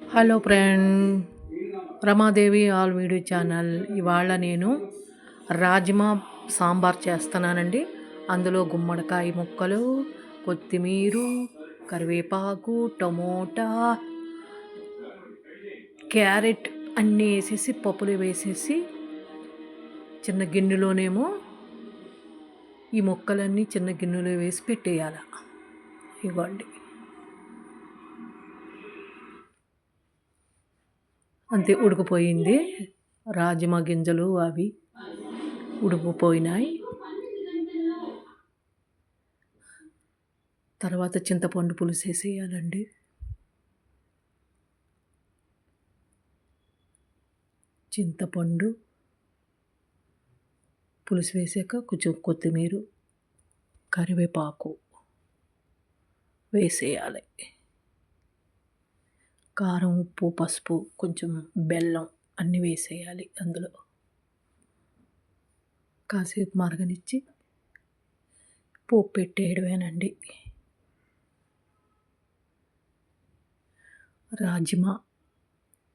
Hello friend Ramadevi all video channel. ఇవాళ నేను రాజ్మా సాంబార్ చేస్తున్నానండి. అందులో గుమ్మడికాయ ముక్కలు కొత్తిమీర కరివేపాకు టమోటా క్యారెట్ అన్నీ వేసేసి పప్పులు వేసేసి చిన్న గిన్నెలోనేమో ఈ ముక్కలన్నీ చిన్న గిన్నెలో వేసి పెట్టేయాలి. ఇవ్వండి. అంతే ఉడికిపోయింది. రాజమా గింజలు అవి ఉడికిపోయినాయి. తర్వాత చింతపండు పులుసు వేసేయాలండి. చింతపండు పులుసు వేసాక కొంచెం కొత్తిమీర కరివేపాకు వేసేయాలి. కారం ఉప్పు పసుపు కొంచెం బెల్లం అన్నీ వేసేయాలి అందులో. కాసేపు మరగనిచ్చి పోపు పెట్టేయడమేనండి. రాజ్మా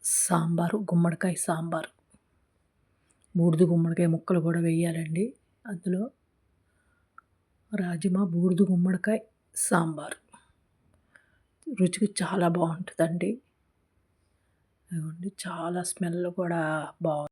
సాంబారు గుమ్మడికాయ సాంబారు. బూడిద గుమ్మడికాయ ముక్కలు కూడా వేయాలండి. అందులో రాజ్మా బూడిద గుమ్మడికాయ సాంబారు. రుచికి చాలా బాగుంటుందండి. అదిగోండి చాలా స్మెల్ కూడా బాగుంది.